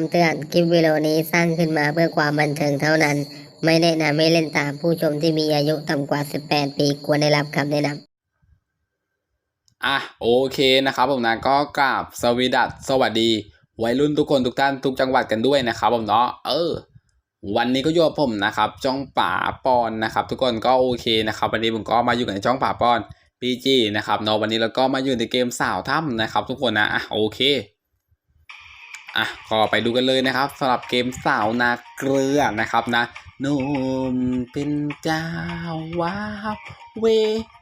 คำเตือน คลิปวิดีโอนี้สร้างขึ้นมาเพื่อความบันเทิงเท่านั้น ไม่แนะนำให้เล่นตามผู้ชมที่มีอายุต่ำกว่า 18 ปีควรได้รับคำแนะนำอะโอเคนะครับผมนะก็กราบสวีดัสสวัสดีวัยรุ่นทุกคนทุกท่านทุกจังหวัดกันด้วยนะครับผมเนาะเออ วันนี้ก็อยู่กับผมนะครับจ้องป่าปอนนะครับ ทุกคนก็โอเคนะครับวันนี้ผมก็มาอยู่กันในจ้องป่าปอนพีจีนะครับเนาะวันนี้เราก็มาอยู่ในเกมสาวถ้ำนะครับ ทุกคนนะอะโอเค อะก็ไปดูกันเลยนะครับสำหรับเกมสาวนาเกลือนะครับนะนุ่มเป็นเจ้าว้าวเว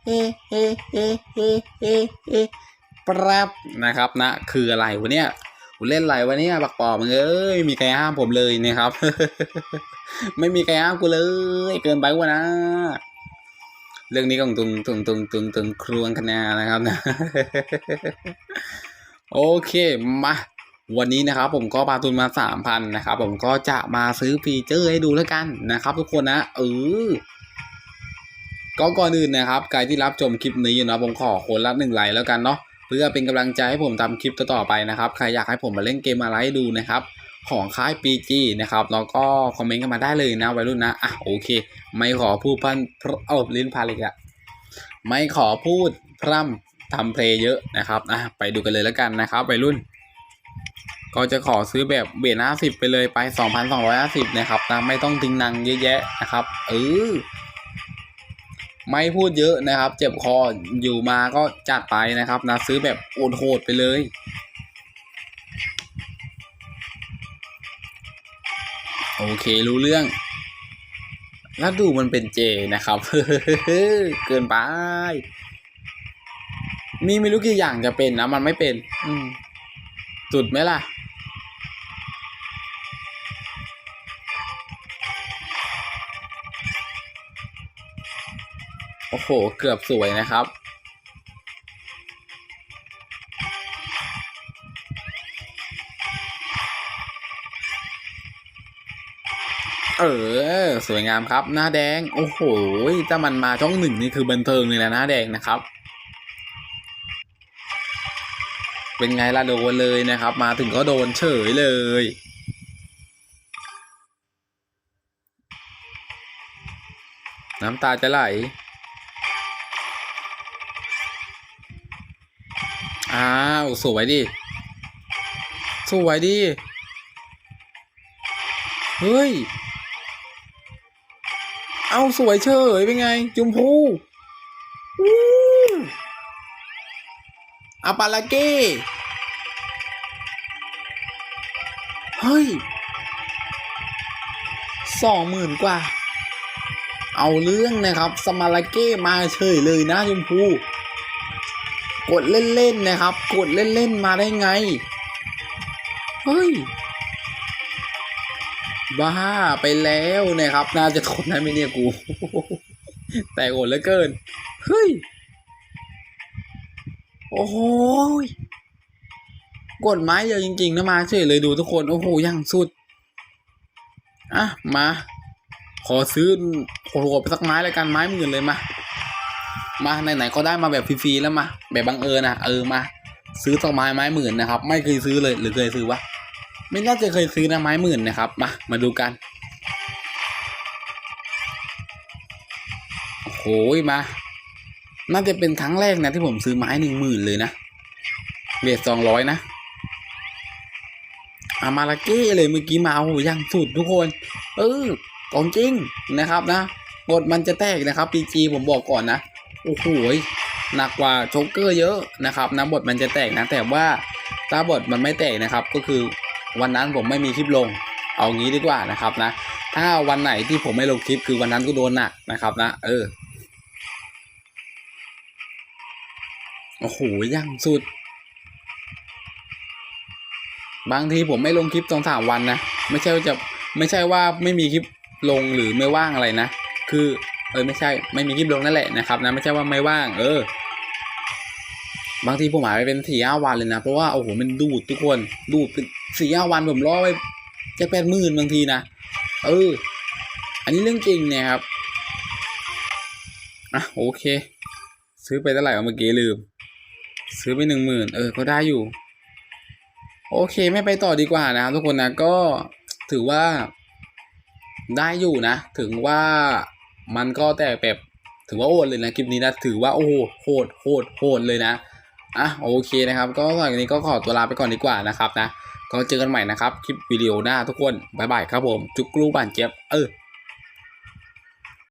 เฮเฮเฮเฮเฮเฮปรับนะครับนะ คืออะไรวะเนี่ยกูเล่นอะไรวะเนี่ยบักปอบมึงเอ้ยมีใครห้ามผมเลยนะครับ ไม่มีใครห้ามกูเลย เกินไปวะนะ เรื่องนี้ก็ตุงตุงตุงตุงตุงครวงคณานะครับนะ โอเคมา วันนี้นะครับผมก็ปาทุนมาสามพันนะครับผมก็จะมาซื้อฟีเจอร์ให้ดูแล้วกันนะครับ ทุกคนนะเออก็ก่อนอื่นนะครับใครที่รับชมคลิปนี้อยู่นะผมขอคนละหนึ่งไลค์แล้วกันเนาะเพื่อเป็นกำลังใจให้ผมทำคลิปต่อๆไปนะครับใครอยากให้ผมมาเล่นเกมอะไรดูนะครับของค่าย PG นะครับแล้วก็คอมเมนต์กันมาได้เลยนะวัยรุ่นนะอะโอเค ไม่ขอพูดพันพรเอาลิ้นพาเลยอะไม่ขอพูดพร่ำทำเพลงเยอะนะครับอะไปดูกันเลยแล้วกันนะครับวัยรุ่น ก็จะขอซื้อแบบเบียดห้าสิบไปเลยไปสองพันสองร้อยห้าสิบนะครับนะไม่ต้องติงนังเยอะแยะนะครับเออไม่พูดเยอะนะครับ เจ็บคออยู่มาก็จัดไปนะครับนะซื้อแบบโอดโหดไปเลยโอเครู้เรื่อง แล้วดูมันเป็นเจนะครับเกินไป มีไม่รู้กี่อย่างจะเป็นนะมันไม่เป็น อืมสุดไหมล่ะ โอ้โห เกือบสวยนะครับ เออ สวยงามครับ หน้าแดง โอ้โหถ้ามันมาช่องหนึ่งนี่คือบันเทิงเลยนะหน้าแดงนะครับ เป็นไงล่ะโดนเลยนะครับ มาถึงก็โดนเฉยเลยน้ำตาจะไหล อ้าว สวยดิ สวยดิ เฮ้ย เอาสวยเฉยเป็นไง จุมพูวู้อาปาลาเก้เฮ้ยสองหมื่นกว่า เอาเรื่องนะครับ สมาลาเก้มาเฉยเลยนะชมพู กดเล่นๆนะครับ กดเล่นๆมาได้ไง เฮ้ย บ้าไปแล้วนะครับ น่าจะทนได้ไหมเนี่ยกู แต่โหดเหลือเกิน เฮ้ย โอ้โหยกดไม้เดียวจริงๆนะมาเฉยเลยดูทุกคน โอ้โหยังสุด อะ มา ขอซื้อโอ้โหไปสักไม้แล้วกันไม้หมื่นเลยมา มาไหนๆก็ได้มาแบบฟรีๆแล้วมาแบบบังเอิญนะเออมา ซื้อสักไม้ไม้หมื่นนะครับ ไม่เคยซื้อเลยหรือเคยซื้อวะไม่น่าจะเคยซื้อนะไม้หมื่นนะครับมามาดูกันโอ้โหมา น่าจะเป็นครั้งแรกนะที่ผมซื้อไม้หนึ่งหมื่นเลยนะเบสสองร้อยนะอามาลาเก้เลยเมื่อกี้มาโอ้โหยังสุดทุกคน เออของจริงนะครับนะบทมันจะแตกนะครับปีจีผมบอกก่อนนะ โอ้โหหนักกว่าโจ๊กเกอร์เยอะนะครับนะบทมันจะแตกนะ แต่ว่าถ้าบทมันไม่แตกนะครับ ก็คือวันนั้นผมไม่มีคลิปลง เอางี้ดีกว่านะครับนะ ถ้าวันไหนที่ผมไม่ลงคลิปคือวันนั้นก็โดนหนักนะครับนะ เออโอ้โหยังสุด บางทีผมไม่ลงคลิปสองสามวันนะ ไม่ใช่ว่าจะไม่ใช่ว่าไม่มีคลิปลงหรือไม่ว่างอะไรนะ คือ เออไม่ใช่ไม่มีคลิปลงนั่นแหละนะครับนะไม่ใช่ว่าไม่ว่าง เออ บางทีผมหายไปเป็นสี่ห้าวันเลยนะเพราะว่าโอ้โหมันดูดทุกคนดูดสี่ห้าวันผมรอไปจะแปดหมื่นบางทีนะเออ อันนี้เรื่องจริงเนี่ยครับอะโอเค ซื้อไปเท่าไหร่เมื่อกี้ลืม ซื้อไปหนึ่งหมื่นเออก็ได้อยู่ โอเคไม่ไปต่อดีกว่านะครับทุกคนนะก็ถือว่าได้อยู่นะ ถึงว่า มันก็แต่แบบถือว่าโหดเลยนะคลิปนี้นะถือว่าโอ้โหโหดโหดโหดเลยนะอะโอเคนะครับ ก็สำหรับนนี้ก็ขอตัวลาไปก่อนดีกว่านะครับนะก็เจอกันใหม่นะครับ คลิปวิดีโอหน้าทุกคนบายบายครับผมจุกกรูบานเจ็บเออ